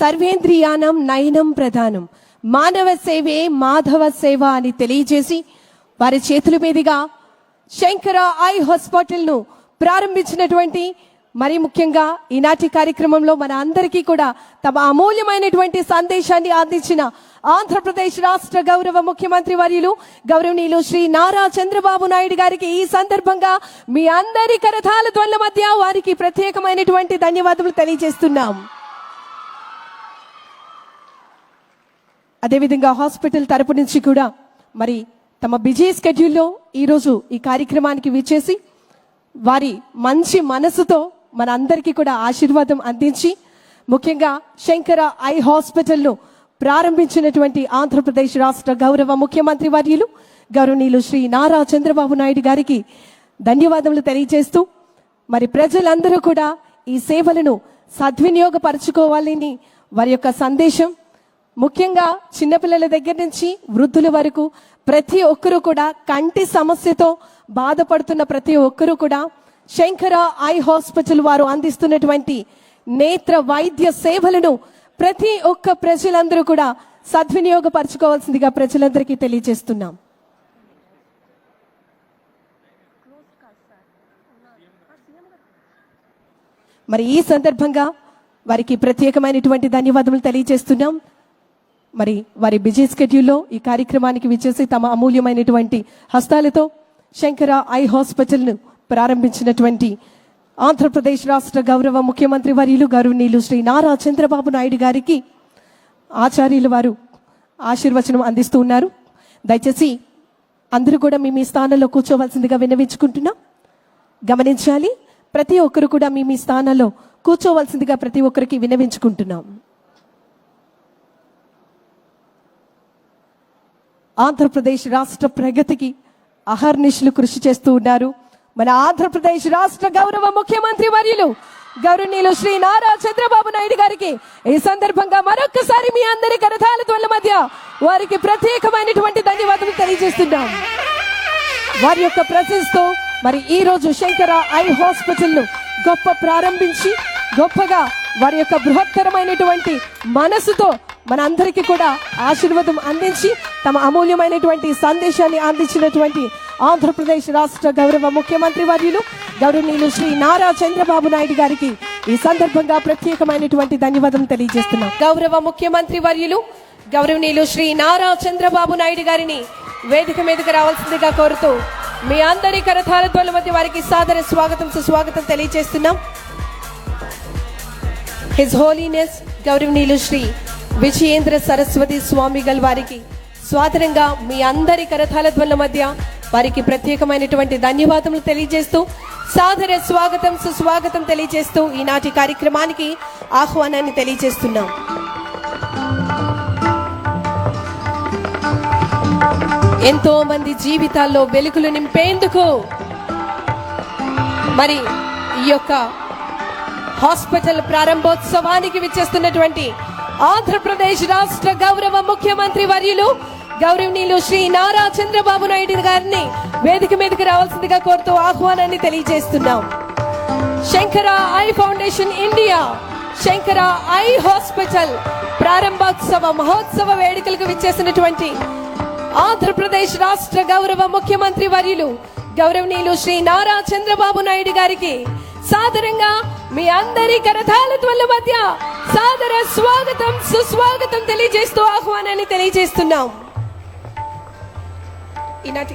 సర్వేంద్రియానం నయనం ప్రధానం. మానవ సేవే మాధవ సేవ అని తెలియజేసి వారి చేతుల మీదుగా శంకర ఐ హాస్పిటల్ను ప్రారంభించినటువంటి మరి ముఖ్యంగా ఈనాటి కార్యక్రమంలో మన అందరికీ కూడా తమ అమూల్యమైనటువంటి సందేశాన్ని అందించిన ఆంధ్రప్రదేశ్ రాష్ట్ర గౌరవ ముఖ్యమంత్రి వర్యులు గౌరవనీయులు శ్రీ నారా చంద్రబాబు నాయుడు గారికి ఈ సందర్భంగా మీ అందరి కరతాల ధ్వనుల మధ్య వారికి ప్రత్యేకమైనటువంటి ధన్యవాదములు తెలియజేస్తున్నాం. అదేవిధంగా హాస్పిటల్ తరపు నుంచి కూడా మరి తమ బిజీ స్కెడ్యూల్లో ఈరోజు ఈ కార్యక్రమానికి విచ్చేసి వారి మంచి మనసుతో మన అందరికీ కూడా ఆశీర్వాదం అందించి ముఖ్యంగా శంకర ఐ హాస్పిటల్ను ప్రారంభించినటువంటి ఆంధ్రప్రదేశ్ రాష్ట్ర గౌరవ ముఖ్యమంత్రి వర్యులు గౌరవనీయులు శ్రీ నారా చంద్రబాబు నాయుడు గారికి ధన్యవాదములు తెలియజేస్తూ మరి ప్రజలందరూ కూడా ఈ సేవలను సద్వినియోగపరచుకోవాలని వారి యొక్క సందేశం ముఖ్యంగా చిన్నపిల్లల దగ్గర నుంచి వృద్ధుల వరకు ప్రతి ఒక్కరూ కూడా కంటి సమస్యతో బాధపడుతున్న ప్రతి ఒక్కరూ కూడా శంకర ఐ హాస్పిటల్ వారు అందిస్తున్నటువంటి నేత్ర వైద్య సేవలను ప్రతి ఒక్క ప్రజలందరూ కూడా సద్వినియోగపరచుకోవాల్సిందిగా ప్రజలందరికీ తెలియజేస్తున్నాం. మరి ఈ సందర్భంగా వారికి ప్రత్యేకమైనటువంటి ధన్యవాదములు తెలియజేస్తున్నాం. మరి వారి బిజీ స్కెడ్యూల్లో ఈ కార్యక్రమానికి విచ్చేసి తమ అమూల్యమైనటువంటి హస్తాలతో శంకర ఐ హాస్పిటల్ను ప్రారంభించినటువంటి ఆంధ్రప్రదేశ్ రాష్ట్ర గౌరవ ముఖ్యమంత్రి వర్యులు గౌరవనీయులు శ్రీ నారా చంద్రబాబు నాయుడు గారికి ఆచార్యులు వారు ఆశీర్వచనం అందిస్తూ ఉన్నారు. దయచేసి అందరూ కూడా మీ మీ స్థానంలో కూర్చోవలసిందిగా విన్నవించుకుంటున్నాం. గమనించాలి. ప్రతి ఒక్కరు కూడా మీ మీ స్థానంలో కూర్చోవలసిందిగా ప్రతి ఒక్కరికి విన్నవించుకుంటున్నాం. ఆంధ్రప్రదేశ్ రాష్ట్ర ప్రగతికి అహర్నిశలు కృషి చేస్తూ ఉన్నారు. మన ఆంధ్రప్రదేశ్ రాష్ట్ర గౌరవ ముఖ్యమంత్రి వర్యులు గౌరవనీయులు శ్రీ నారా చంద్రబాబు నాయుడు గారికి ఈ సందర్భంగా మరొక్కసారి మీ అందరి కరతాల ధ్వనుల మధ్య వారికి ప్రత్యేకమైనటువంటి ధన్యవాదాలు తెలియజేస్తున్నాం. వారి యొక్క ప్రశంసతో మరి ఈ రోజు శంకర ఐ హాస్పిటల్ను గొప్ప ప్రారంభించి గొప్పగా వారి యొక్క బృహత్తరమైనటువంటి మనసుతో మనందరికీ కూడా ఆశీర్వాదం అందించి తమ అమూల్యమైనటువంటి సందేశాన్ని అందించినటువంటి ఆంధ్రప్రదేశ్ రాష్ట్ర గౌరవ ముఖ్యమంత్రి వర్యులు గౌరవనీయులు శ్రీ నారా చంద్రబాబు నాయుడు గారికి ఈ సందర్భంగా ప్రత్యేకమైనటువంటి ధన్యవాదం తెలియజేస్తున్నాం. గౌరవ ముఖ్యమంత్రి వర్యులు గౌరవనీయులు శ్రీ నారా చంద్రబాబు నాయుడు గారిని వేదిక మీదకి రావాల్సిందిగా కోరుతూ మీ అందరి కరతాల ధ్వనుల మధ్య వారికి సాదర స్వాగతం సుస్వాగతం తెలియజేస్తున్నాం. హిజ్ హోలీనెస్ గౌరవనీయులు శ్రీ విజయేంద్ర సరస్వతి స్వామి గల వారికి స్వాతంగా మీ అందరి కరతాల ధ్వనుల మధ్య వారికి ప్రత్యేకమైనటువంటి ధన్యవాదములు తెలియజేస్తూ సాదర స్వాగతం సుస్వాగతం తెలియజేస్తూ ఈనాటి కార్యక్రమానికి ఆహ్వానాన్ని తెలియజేస్తున్నాం. ఎంతో మంది జీవితాల్లో వెలుగులు నింపేందుకు మరి ఈ యొక్క హాస్పిటల్ ప్రారంభోత్సవానికి విచ్చేస్తున్నటువంటి ఆంధ్రప్రదేశ్ రాష్ట్ర గౌరవ ముఖ్యమంత్రి వర్యులు గౌరవనీయులు శ్రీ నారా చంద్రబాబు నాయుడు గారిని వేదిక మీదకి రావాల్సిందిగా కోరుతూ ఆహ్వానాన్ని తెలియజేస్తున్నాం. Sankara eye foundation India Sankara eye hospital ప్రారంభోత్సవ మహోత్సవ వేడుకలకు విచ్చేసినటువంటి ఆంధ్రప్రదేశ్ రాష్ట్ర గౌరవ ముఖ్యమంత్రి వర్యులు గౌరవనీయులు శ్రీ నారా చంద్రబాబు నాయుడు గారికి సాదరంగా మీ అందరి కరతాల మధ్య సాదర స్వాగతం సుస్వాగతం తెలియజేస్తూ ఆహ్వానాన్ని తెలియజేస్తున్నాం. ఈనాటి